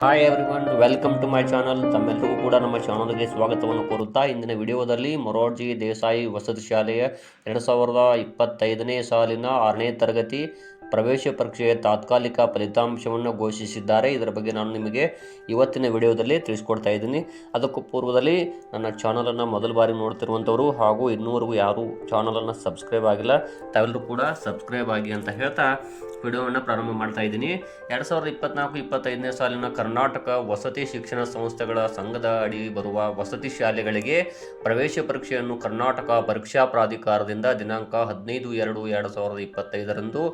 Hi everyone welcome to my channel ತಮ್ಮೆಲ್ಲರಿಗೂ ಕೂಡ ನಮ್ಮ ಚಾನಲ್ಗೆ ಸ್ವಾಗತವನ್ನು ಕೋರುತ್ತಾ ಇಂದಿನ ವಿಡಿಯೋದಲ್ಲಿ ಮೊರಾರ್ಜಿ ದೇಸಾಯಿ ವಸತಿ ಶಾಲೆಯ ಎರಡು ಸಾವಿರದ ಇಪ್ಪತ್ತೈದನೇ ಸಾಲಿನ ಆರನೇ ತರಗತಿ ಪ್ರವೇಶ ಪರೀಕ್ಷೆಯ ತಾತ್ಕಾಲಿಕ ಫಲಿತಾಂಶವನ್ನು ಘೋಷಿಸಿದ್ದಾರೆ. ಇದರ ಬಗ್ಗೆ ನಾನು ನಿಮಗೆ ಇವತ್ತಿನ ವಿಡಿಯೋದಲ್ಲಿ ತಿಳಿಸ್ಕೊಡ್ತಾ ಇದ್ದೀನಿ. ಅದಕ್ಕೂ ಪೂರ್ವದಲ್ಲಿ ನನ್ನ ಚಾನಲನ್ನು ಮೊದಲ ಬಾರಿ ನೋಡ್ತಿರುವಂಥವರು ಹಾಗೂ ಇನ್ನೂವರೆಗೂ ಯಾರೂ ಚಾನಲನ್ನು ಸಬ್ಸ್ಕ್ರೈಬ್ ಆಗಿಲ್ಲ, ತಾವೆಲ್ಲರೂ ಕೂಡ ಸಬ್ಸ್ಕ್ರೈಬ್ ಆಗಿ ಅಂತ ಹೇಳ್ತಾ ವಿಡಿಯೋವನ್ನು ಪ್ರಾರಂಭ ಮಾಡ್ತಾ ಇದ್ದೀನಿ. ಎರಡು ಸಾವಿರದ ಇಪ್ಪತ್ನಾಲ್ಕು ಇಪ್ಪತ್ತೈದನೇ ಸಾಲಿನ ಕರ್ನಾಟಕ ವಸತಿ ಶಿಕ್ಷಣ ಸಂಸ್ಥೆಗಳ ಸಂಘದ ಅಡಿ ಬರುವ ವಸತಿ ಶಾಲೆಗಳಿಗೆ ಪ್ರವೇಶ ಪರೀಕ್ಷೆಯನ್ನು ಕರ್ನಾಟಕ ಪರೀಕ್ಷಾ ಪ್ರಾಧಿಕಾರದಿಂದ ದಿನಾಂಕ ಹದಿನೈದು ಎರಡು ಎರಡು ಸಾವಿರದ ಇಪ್ಪತ್ತೈದರಂದು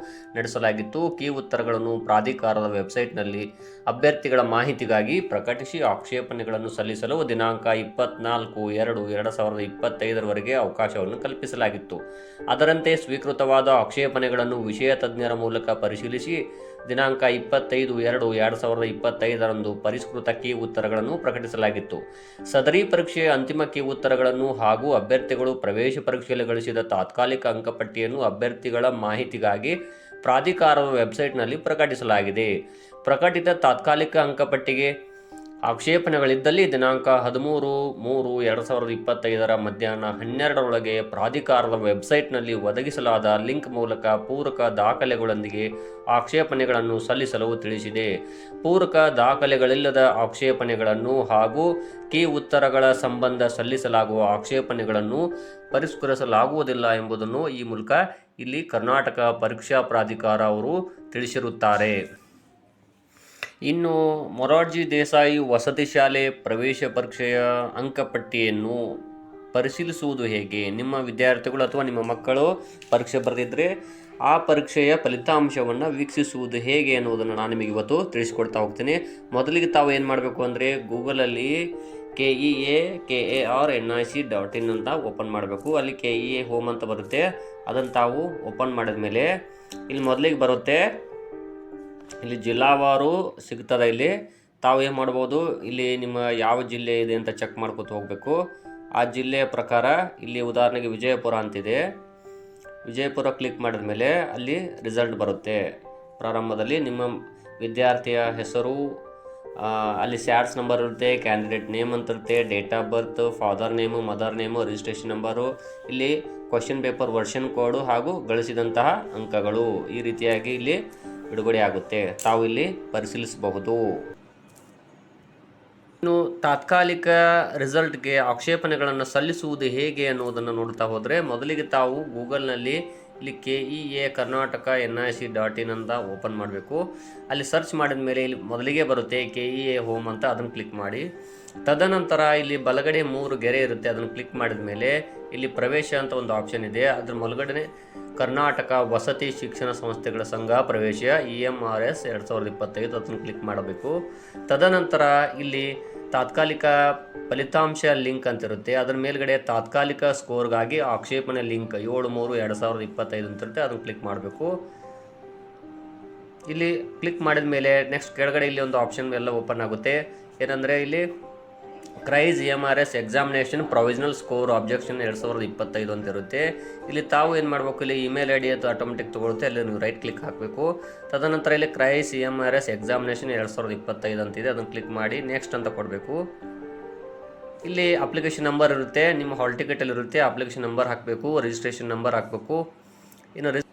ನಡೆಸಲಾಗಿತ್ತು. ಕೀ ಉತ್ತರಗಳನ್ನು ಪ್ರಾಧಿಕಾರದ ವೆಬ್ಸೈಟ್ನಲ್ಲಿ ಅಭ್ಯರ್ಥಿಗಳ ಮಾಹಿತಿಗಾಗಿ ಪ್ರಕಟಿಸಿ ಆಕ್ಷೇಪಣೆಗಳನ್ನು ಸಲ್ಲಿಸಲು ದಿನಾಂಕ ಇಪ್ಪತ್ನಾಲ್ಕು ಎರಡು ಎರಡು ಸಾವಿರದ ಇಪ್ಪತ್ತೈದರವರೆಗೆ ಅವಕಾಶವನ್ನು ಕಲ್ಪಿಸಲಾಗಿತ್ತು. ಅದರಂತೆ ಸ್ವೀಕೃತವಾದ ಆಕ್ಷೇಪಣೆಗಳನ್ನು ವಿಷಯ ತಜ್ಞರ ಮೂಲಕ ಪರಿಶೀಲಿಸಿ ದಿನಾಂಕ ಇಪ್ಪತ್ತೈದು ಎರಡು ಎರಡು ಸಾವಿರದ ಇಪ್ಪತ್ತೈದರಂದು ಪರಿಷ್ಕೃತ ಕೀ ಉತ್ತರಗಳನ್ನು ಪ್ರಕಟಿಸಲಾಗಿತ್ತು. ಸದರಿ ಪರೀಕ್ಷೆಯ ಅಂತಿಮ ಕೀ ಉತ್ತರಗಳನ್ನು ಹಾಗೂ ಅಭ್ಯರ್ಥಿಗಳು ಪ್ರವೇಶ ಪರೀಕ್ಷೆಯಲ್ಲಿ ಗಳಿಸಿದ ತಾತ್ಕಾಲಿಕ ಅಂಕಪಟ್ಟಿಯನ್ನು ಅಭ್ಯರ್ಥಿಗಳ ಮಾಹಿತಿಗಾಗಿ ಪ್ರಾಧಿಕಾರದ ವೆಬ್ಸೈಟ್ನಲ್ಲಿ ಪ್ರಕಟಿಸಲಾಗಿದೆ. ಪ್ರಕಟಿತ ತಾತ್ಕಾಲಿಕ ಅಂಕಪಟ್ಟಿಗೆ ಆಕ್ಷೇಪಣೆಗಳಿದ್ದಲ್ಲಿ ದಿನಾಂಕ ಹದಿಮೂರು, ಮೂರು, ಎರಡು ಸಾವಿರದ ಇಪ್ಪತ್ತೈದರ ಮಧ್ಯಾಹ್ನ ಹನ್ನೆರಡರೊಳಗೆ ಪ್ರಾಧಿಕಾರದ ವೆಬ್ಸೈಟ್ನಲ್ಲಿ ಒದಗಿಸಲಾದ ಲಿಂಕ್ ಮೂಲಕ ಪೂರಕ ದಾಖಲೆಗಳೊಂದಿಗೆ ಆಕ್ಷೇಪಣೆಗಳನ್ನು ಸಲ್ಲಿಸಲು ತಿಳಿಸಿದೆ. ಪೂರಕ ದಾಖಲೆಗಳಿಲ್ಲದ ಆಕ್ಷೇಪಣೆಗಳನ್ನು ಹಾಗೂ ಕೀ ಉತ್ತರಗಳ ಸಂಬಂಧ ಸಲ್ಲಿಸಲಾಗುವ ಆಕ್ಷೇಪಣೆಗಳನ್ನು ಪರಿಷ್ಕರಿಸಲಾಗುವುದಿಲ್ಲ ಎಂಬುದನ್ನು ಈ ಮೂಲಕ ಇಲ್ಲಿ ಕರ್ನಾಟಕ ಪರೀಕ್ಷಾ ಪ್ರಾಧಿಕಾರ ಅವರು ತಿಳಿಸಿರುತ್ತಾರೆ. ಇನ್ನು ಮೊರಾರ್ಜಿ ದೇಸಾಯಿ ವಸತಿ ಶಾಲೆ ಪ್ರವೇಶ ಪರೀಕ್ಷೆಯ ಅಂಕಪಟ್ಟಿಯನ್ನು ಪರಿಶೀಲಿಸುವುದು ಹೇಗೆ? ನಿಮ್ಮ ವಿದ್ಯಾರ್ಥಿಗಳು ಅಥವಾ ನಿಮ್ಮ ಮಕ್ಕಳು ಪರೀಕ್ಷೆ ಬರೆದಿದ್ದರೆ ಆ ಪರೀಕ್ಷೆಯ ಫಲಿತಾಂಶವನ್ನು ವೀಕ್ಷಿಸುವುದು ಹೇಗೆ ಅನ್ನುವುದನ್ನು ನಾನು ನಿಮಗೆ ಇವತ್ತು ತಿಳಿಸ್ಕೊಡ್ತಾ ಹೋಗ್ತೀನಿ. ಮೊದಲಿಗೆ ತಾವು ಏನು ಮಾಡಬೇಕು ಅಂದರೆ ಗೂಗಲಲ್ಲಿ K E A K A R N I C dot in ಅಂತ ಓಪನ್ ಮಾಡಬೇಕು. ಅಲ್ಲಿ ಕೆ ಇ ಎ ಹೋಮ್ ಅಂತ ಬರುತ್ತೆ. ಅದನ್ನು ತಾವು ಓಪನ್ ಮಾಡಿದ ಮೇಲೆ ಇಲ್ಲಿ ಮೊದಲಿಗೆ ಬರುತ್ತೆ ಇಲ್ಲಿ ಜಿಲ್ಲಾವಾರು ಸಿಗ್ತದೆ ಇಲ್ಲಿ. ತಾವು ಏನು ಮಾಡ್ಬೋದು, ಇಲ್ಲಿ ನಿಮ್ಮ ಯಾವ ಜಿಲ್ಲೆ ಇದೆ ಅಂತ ಚೆಕ್ ಮಾಡ್ಕೊತ ಹೋಗಬೇಕು. ಆ ಜಿಲ್ಲೆಯ ಪ್ರಕಾರ ಇಲ್ಲಿ ಉದಾಹರಣೆಗೆ ವಿಜಯಪುರ ಅಂತಿದೆ. ವಿಜಯಪುರ ಕ್ಲಿಕ್ ಮಾಡಿದ ಮೇಲೆ ಅಲ್ಲಿ ರಿಸಲ್ಟ್ ಬರುತ್ತೆ. ಪ್ರಾರಂಭದಲ್ಲಿ ನಿಮ್ಮ ವಿದ್ಯಾರ್ಥಿಯ ಹೆಸರು ಅಲ್ಲಿ ಸ್ಯಾಟ್ಸ್ ನಂಬರ್ ಇರುತ್ತೆ ಕ್ಯಾಂಡಿಡೇಟ್ ನೇಮ್ ಅಂತ ಇರುತ್ತೆ date of birth father name mother name registration number ಇಲ್ಲಿ ಕ್ವಶನ್ ಪೇಪರ್ ವರ್ಷನ್ ಕೋಡು ಹಾಗೂ ಗಳಿಸಿದಂತಹ ಅಂಕಗಳು. ಈ ರೀತಿಯಾಗಿ ಇಲ್ಲಿ ಬಿಡುಗಡೆ ಆಗುತ್ತೆ ತಾವು ಇಲ್ಲಿ ಪರಿಶೀಲಿಸಬಹುದು. ಇನ್ನು ತಾತ್ಕಾಲಿಕ ರಿಸಲ್ಟ್ಗೆ ಆಕ್ಷೇಪಣೆಗಳನ್ನು ಸಲ್ಲಿಸುವುದು ಹೇಗೆ ಅನ್ನುವುದನ್ನು ನೋಡ್ತಾ ಹೋದರೆ, ಮೊದಲಿಗೆ ತಾವು ಗೂಗಲ್ನಲ್ಲಿ ಇಲ್ಲಿ K E A Karnataka N I C dot in ಅಂತ ಓಪನ್ ಮಾಡಬೇಕು. ಅಲ್ಲಿ ಸರ್ಚ್ ಮಾಡಿದ ಮೇಲೆ ಇಲ್ಲಿ ಮೊದಲಿಗೆ ಬರುತ್ತೆ ಕೆ ಇ ಎ ಹೋಮ್ ಅಂತ, ಅದನ್ನು ಕ್ಲಿಕ್ ಮಾಡಿ. ತದನಂತರ ಇಲ್ಲಿ ಬಲಗಡೆ ಮೂರು ಗೆರೆ ಇರುತ್ತೆ, ಅದನ್ನು ಕ್ಲಿಕ್ ಮಾಡಿದ ಮೇಲೆ ಇಲ್ಲಿ ಪ್ರವೇಶ ಅಂತ ಒಂದು ಆಪ್ಷನ್ ಇದೆ. ಅದ್ರ ಮೊಳಗಡೆ ಕರ್ನಾಟಕ ವಸತಿ ಶಿಕ್ಷಣ ಸಂಸ್ಥೆಗಳ ಸಂಘ ಪ್ರವೇಶ ಇ ಎಂ ಆರ್ ಎಸ್ ಎರಡು ಸಾವಿರದ ಇಪ್ಪತ್ತೈದು ಅದನ್ನು ಕ್ಲಿಕ್ ಮಾಡಬೇಕು. ತದನಂತರ ಇಲ್ಲಿ ತಾತ್ಕಾಲಿಕ ಫಲಿತಾಂಶ ಲಿಂಕ್ ಅಂತಿರುತ್ತೆ ಅದರ ಮೇಲ್ಗಡೆ ತಾತ್ಕಾಲಿಕ ಸ್ಕೋರ್ಗಾಗಿ ಆಕ್ಷೇಪಣೆ ಲಿಂಕ್ ಏಳು ಮೂರು ಎರಡು ಸಾವಿರದ ಇಪ್ಪತ್ತೈದು ಅಂತ ಇರುತ್ತೆ. ಅದನ್ನು ಕ್ಲಿಕ್ ಮಾಡಬೇಕು. ಇಲ್ಲಿ ಕ್ಲಿಕ್ ಮಾಡಿದ ಮೇಲೆ ನೆಕ್ಸ್ಟ್ ಕೆಳಗಡೆ ಇಲ್ಲಿ ಒಂದು ಆಪ್ಷನ್ ಎಲ್ಲ ಓಪನ್ ಆಗುತ್ತೆ. ಏನಂದರೆ ಇಲ್ಲಿ ಕ್ರೈಸ್ M R S examination provisional score objection ಎರಡು ಸಾವಿರದ ಇಪ್ಪತ್ತೈದು ಅಂತ ಇರುತ್ತೆ. ಇಲ್ಲಿ ತಾವು ಏನು ಮಾಡಬೇಕು? ಇಲ್ಲಿ ಇಮೇಲ್ ಐ ಡಿ ಅಥವಾ ಆಟೋಮೆಟಿಕ್ ತೊಗೊಳುತ್ತೆ. ಅಲ್ಲಿ ನೀವು ರೈಟ್ ಕ್ಲಿಕ್ ಹಾಕಬೇಕು. ತದನಂತರ ಇಲ್ಲಿ KREIS M R S examination ಎರಡು ಸಾವಿರದ ಇಪ್ಪತ್ತೈದು ಅಂತಿದೆ ಅದನ್ನು ಕ್ಲಿಕ್ ಮಾಡಿ ನೆಕ್ಸ್ಟ್ ಅಂತ ಕೊಡಬೇಕು. ಇಲ್ಲಿ ಅಪ್ಲಿಕೇಶನ್ ನಂಬರ್ ಇರುತ್ತೆ. ನಿಮ್ಮ ಹಾಲ್ ಟಿಕೆಟಲ್ಲಿ ಇರುತ್ತೆ. ಅಪ್ಲಿಕೇಶನ್ ನಂಬರ್ ಹಾಕಬೇಕು. ರಿಜಿಸ್ಟ್ರೇಷನ್ ನಂಬರ್ ಹಾಕಬೇಕು. ಇನ್ನು